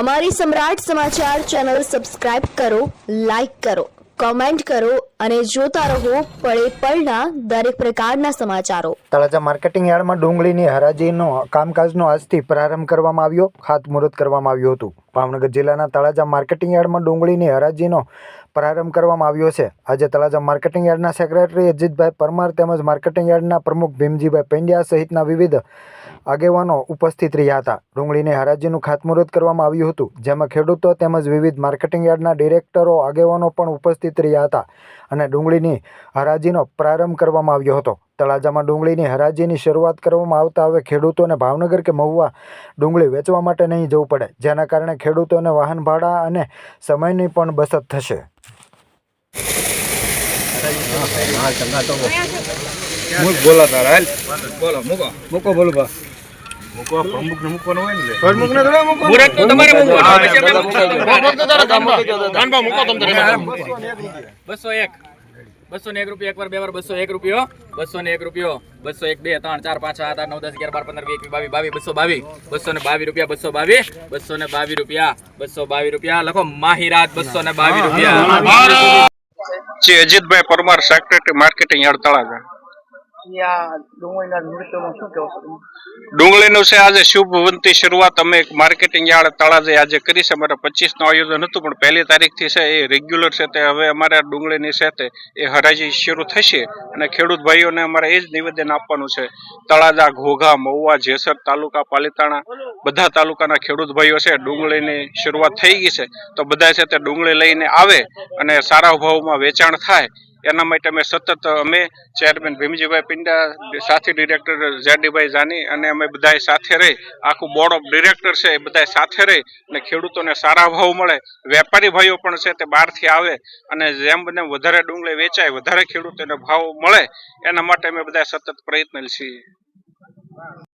અમારી Samrat Samachar channel subscribe કરો, like કરો, કોમેન્ટ કરો અને જોતા રહો પળે પળના દરેક પ્રકારના સમાચારો. તળાજા માર્કેટિંગ યાર્ડમાં ડુંગળીની હરાજીનો કામકાજનો આજથી પ્રારંભ કરવામાં આવ્યો, ખાતમુહૂર્ત કરવામાં આવ્યું હતું. ભાવનગર જિલ્લાના તળાજા માર્કેટિંગ યાર્ડમાં ડુંગળીની હરાજીનો પ્રારંભ કરવામાં આવ્યો છે. આજે તળાજા માર્કેટિંગ યાર્ડના સેક્રેટરી અજીતભાઈ પરમાર તેમજ માર્કેટિંગ યાર્ડના પ્રમુખ ભીમજીભાઈ પેંડ્યા સહિતના વિવિધ આગેવાનો ઉપસ્થિત રહ્યા હતા. ડુંગળીની હરાજીનું ખાતમુહૂર્ત કરવામાં આવ્યું હતું જેમાં ખેડૂતો તેમજ વિવિધ માર્કેટિંગ યાર્ડના ડિરેક્ટરો આગેવાનો પણ ઉપસ્થિત રહ્યા હતા અને ડુંગળીની હરાજીનો પ્રારંભ કરવામાં આવ્યો હતો. તળાજામાં ડુંગળીની હરાજીની શરૂઆત કરવામાં આવતા હવે ખેડૂતોને ભાવનગર કે મહુવા ડુંગળી વેચવા માટે નહીં જવું પડે જેના કારણે ખેડૂતોને વાહન ભાડા અને સમયની પણ બચત થશે. બોલો બોલો મૂકો. મૂકો બોલો બા પ્રમુખ ને મૂકવાનું હોય ને પ્રમુખ ને થોડા મૂકો મુરત તો તમારે મૂકવાનું. હા, પછી અમે બધા મૂકશું. કાનબા મૂકો તમે બસો બસો ને એક રૂપિયા એક બે વાર બસો એક રૂપિયો. બસો ને એક રૂપિયો બસો એક બે ત્રણ ચાર પાંચ સાત આઠ નવ દસ અગિયાર બાર પંદર વીસ એકવીસ બાવીસ બાવીસ બસો બાવીસ બસો ને બાવીસ રૂપિયા બસો બાવીસ બસો ને બાવીસ રૂપિયા બસો બાવીસ રૂપિયા. લખો માહિરાત બસો ને બાવીસ રૂપિયા. શ્રી અજીતભાઈ પરમાર સેક્રેટરી માર્કેટિંગ ત્યાં શું કહેવો છો આજે શુભ વંતી શરૂઆત. અમે માર્કેટિંગ યાર્ડ તળાજે આજે કરી છે. અમારે પચીસનું આયોજન હતું, પણ પહેલી તારીખથી છે એ રેગ્યુલર છે તે. હવે અમારે ડુંગળીની છે તે, એ હરાજી શરૂ થશે અને ખેડૂત ભાઈઓને અમારે એ જ નિવેદન આપવાનું છે. તળાજા, ઘોઘા, મહુવા, જેસર તાલુકા, પાલીતાણા, બધા તાલુકાના ખેડૂત ભાઈઓ છે, ડુંગળીની શરૂઆત થઈ ગઈ છે. તો બધા છે તે ડુંગળી લઈને આવે અને સારા ભાવમાં વેચાણ થાય એના માટે અમે સતત, અમે ચેરમેન ભીમજીભાઈ પિંડા, સાથી ડિરેક્ટર જેડીભાઈ જાની અને અમે બધા સાથે રહી, આખું બોર્ડ ઓફ ડિરેક્ટર છે, એ બધાય સાથે રહી અને ખેડૂતોને સારા ભાવ મળે. વેપારી ભાઈઓ પણ છે તે બહારથી આવે અને જેમ બને વધારે ડુંગળી વેચાય, વધારે ખેડૂતોને ભાવ મળે, એના માટે અમે બધા સતત પ્રયત્નશીલ છીએ.